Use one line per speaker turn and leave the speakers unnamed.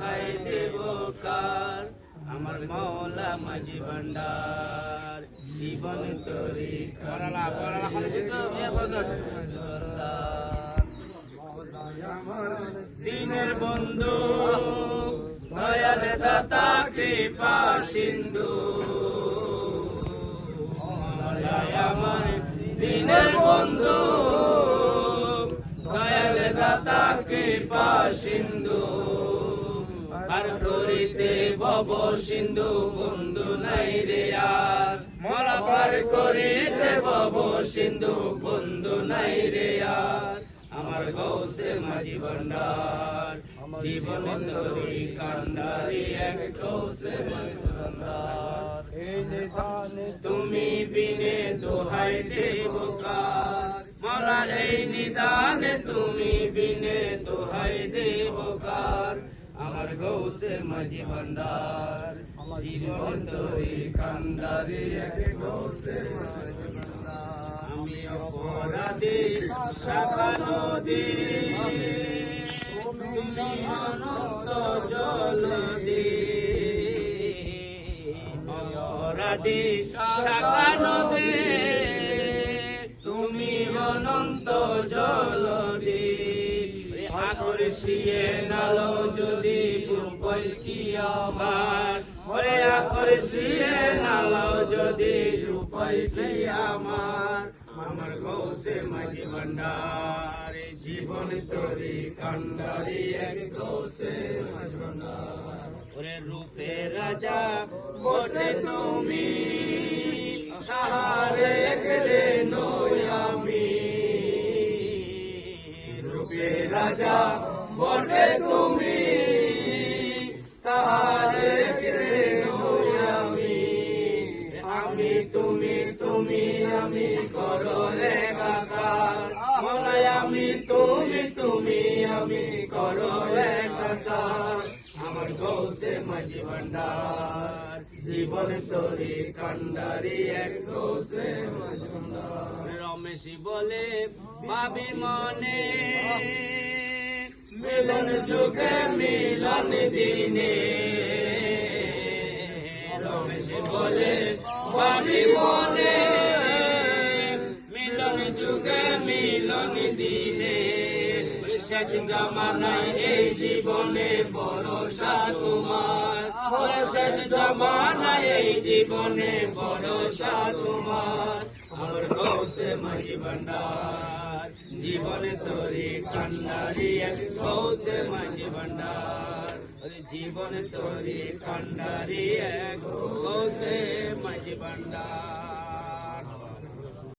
দোহাই দেব কার আমার মৌলা মাঝি ভান্ডার জীবন তরি দিনের বন্ধু দয়াল দাতা কৃপা সিন্ধু। আমার দিনের বন্ধু দয়াল দাতা কৃপা সিন্ধু। বব সিন্ধু বন্ধু নাই রে আর। মরা পার করিতে বব সিন্ধু বন্ধু নাই রে আর। আমার গৌসে মাঝি ভান্ডার জীবন তরি কান্ডারি এক গৌসে ভান্ডার তুমি বিনে দোহাই দেব কার। মারা এই নিদানে তুমি বিনে দোহাই দেব কার। আমার গৌসে মাঝি ভান্ডার। জীবন তরি কান্ডারি এক গৌসে আমি অপরাধী শাখা নদী। অনন্ত জলদি অপরাধী শাখা নদী। আকর্ষিয়ে নালো যদি রূপই কি আমার? ওরে আকর্ষিয়ে নালো যদি রূপই কি আমার? আমার গৌসে মাঝি ভান্ডার, জীবন তরি কান্ডারি এক গৌসে মাঝি ভান্ডার। ওরে রূপে রাজা, বটে তুমি। রাজা বটে তুমি আমি। আমি তুমি তুমি আমি করো রে কাকার আমি তুমি তুমি আমি করো রে কাকার। আমার গৌসে মাঝি ভান্ডার, জীবন তরি কান্ডারি এক গৌসে মাঝি ভান্ডার। রমেশি বলে, ভাবি মনে মিলন যুগে মিলন দিনে। রমেশ বলে ভাবি মনে মিলন যুগে মিলন দিনে। শেষ জামানায় এই জীবনে ভরসা তোমার। শেষ জামানায় এই জীবনে ভরসা তোমার। আমার গৌসে মাঝি ভান্ডার জীবনে তরি কান্ডারি এক গৌসে মাঝি ভান্ডার ওরে জীবনে তরি কান্ডারি এক গৌসে মাঝি ভান্ডার